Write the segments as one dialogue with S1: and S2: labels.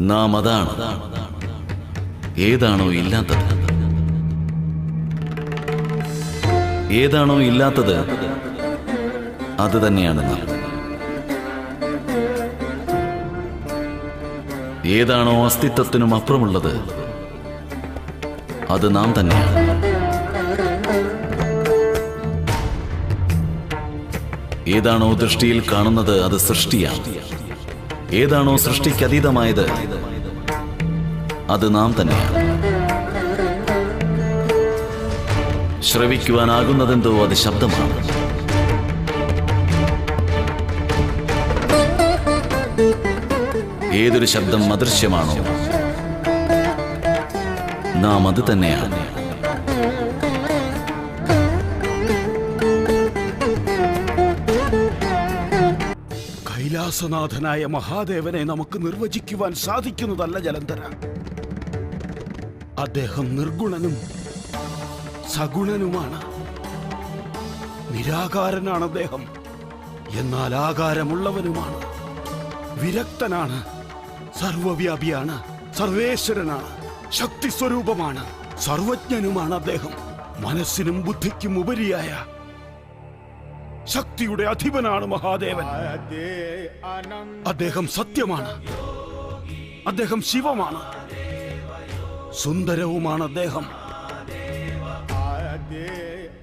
S1: നാം അതാണ്. ഏതാണോ ഇല്ലാത്തത്. ഏതാണോ ഇല്ലാത്തത് അത് തന്നെയാണ് നാം. ഏതാണോ അസ്തിത്വത്തിനും അപ്പുറമുള്ളത് അത് നാം തന്നെയാണ്. ഏതാണോ ദൃഷ്ടിയിൽ കാണുന്നത് അത് സൃഷ്ടിയാണ്. ഏതാണോ സൃഷ്ടിക്ക് അതീതമായത് അത് നാം തന്നെയാണ്. ശ്രവിക്കുവാനാകുന്നതെന്തോ അത് ശബ്ദമാണ്. ഏതൊരു ശബ്ദം അദൃശ്യമാണോ? നാം അത് തന്നെയാണ്.
S2: കൈലാസനാഥനായ മഹാദേവനെ നമുക്ക് നിർവചിക്കുവാൻ സാധിക്കുന്നതല്ല ജലന്ധര. അദ്ദേഹം നിർഗുണനും സഗുണനുമാണ്. നിരാകാരനാണ് അദ്ദേഹം. എന്നാൽ ആകാരമുള്ളവനുമാണ്. വിരക്തനാണ്. സർവവ്യാപിയാണ്. സർവേശ്വരനാണ്. ശക്തി സ്വരൂപമാണ് സർവജ്ഞനുമാണ് അദ്ദേഹം. മനസ്സിനും ബുദ്ധിക്കും ഉപരിയായ ശക്തിയുടെ അധിപനാണ് മഹാദേവൻ. അദ്ദേഹം സത്യമാണ്. അദ്ദേഹം ശിവമാണ്. സുന്ദരവുമാണ് അദ്ദേഹം.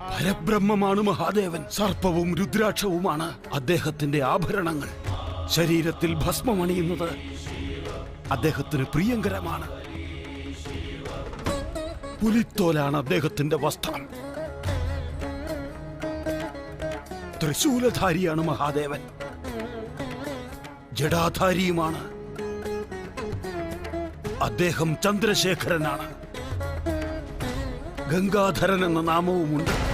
S2: പരബ്രഹ്മമാണ് മഹാദേവൻ. സർപ്പവും രുദ്രാക്ഷവുമാണ് അദ്ദേഹത്തിന്റെ ആഭരണങ്ങൾ. ശരീരത്തിൽ ഭസ്മമണിയുന്നത് അദ്ദേഹത്തിന് പ്രിയങ്കരമാണ്. പുലിത്തോലാണ് അദ്ദേഹത്തിന്റെ വസ്ത്രം. തൃശൂലധാരിയാണ് മഹാദേവൻ. ജഡാധാരിയുമാണ്. അദ്ദേഹം ചന്ദ്രശേഖരനാണ്. ഗംഗാധരൻ എന്ന നാമവുമുണ്ട്.